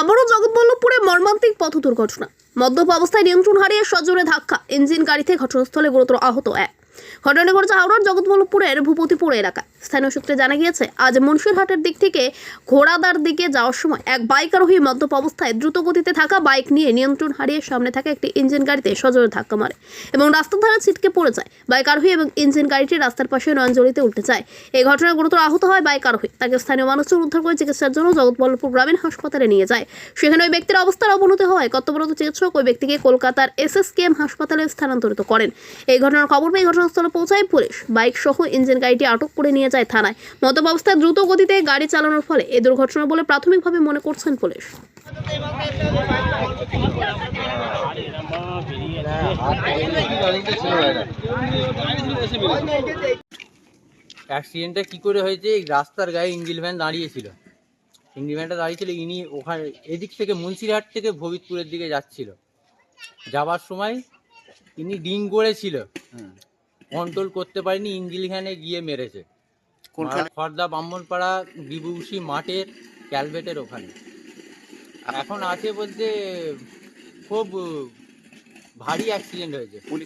আবারও জগৎবল্লভপুরে মর্মান্তিক পথ দুর্ঘটনা। মদ্যপ অবস্থায় নিয়ন্ত্রণ হারিয়ে সজোরে ধাক্কা। ইঞ্জিন গাড়িতে ঘটনাস্থলে গুরুতর আহত এক। ঘটনা ঘটেছে হাওড়ার জগৎবল্লভপুরের ভূপতিপুর এলাকায়। স্থানীয় সূত্রে জানা গিয়েছে, আজ মুন্সিরহাটের দিক থেকে ঘোড়াদার দিকে যাওয়ার সময় এক বাইক আরোহী মদ্যপ অবস্থায় দ্রুত গতিতে থাকা বাইক নিয়ে নিয়ন্ত্রণ হারিয়ে সামনে থাকা একটি ইঞ্জিন গাড়িতে সজোরে ধাক্কা মারে এবং রাস্তার ধারে ছিটকে পড়ে যায়। বাইক আরোহী এবং ইঞ্জিন গাড়িটি রাস্তার পাশে নয়নজলিতে উল্টে যায়। এই ঘটনায় গুরুতর আহত হয় বাইক আরোহী তাকে স্থানীয় মানুষজন উদ্ধার করে চিকিৎসার জন্য জগৎবল্লভপুর গ্রামীণ হাসপাতালে নিয়ে যায়। সেখানে ওই ব্যক্তির অবস্থার অবনতি হয় কর্তব্যরত চিকিৎসক ওই ব্যক্তিকে কলকাতার এসএসকেএম হাসপাতালে স্থানান্তরিত করেন। এই ঘটনার খবর পেয়ে ঘটনাস্থলে পৌঁছায় পুলিশ। বাইক সহ ইঞ্জিন গাড়িটি আটক করে নিয়ে যায় থানায়। মদ্যপ অবস্থায় দ্রুত গতিতে গাড়ি চালানোর ফলে এই দুর্ঘটনা বলে প্রাথমিকভাবে মনে করছেন পুলিশ। অ্যাক্সিডেন্টটা কি করে হয়েছে? এই রাস্তার গায়ে ইঞ্জিল ভ্যান দাঁড়িয়েছিল। ইঞ্জিল ভ্যানটা দাঁড়িয়েছিল ইনি ওখানে এদিক থেকে মুন্সিরহাট থেকে ভবিতপুরের দিকে যাচ্ছিল। যাবার সময় ইনি ডিং করেছিল কন্ট্রোল করতে পারেনি ইঞ্জিল ভ্যানে গিয়ে মেরেছে। কোনখানে? খর্দা ব্রাহ্মণপাড়া বিভূষী মাঠের ক্যালভেটের ওখানে এখন আছে বলতে খুব ভারী অ্যাক্সিডেন্ট হয়েছে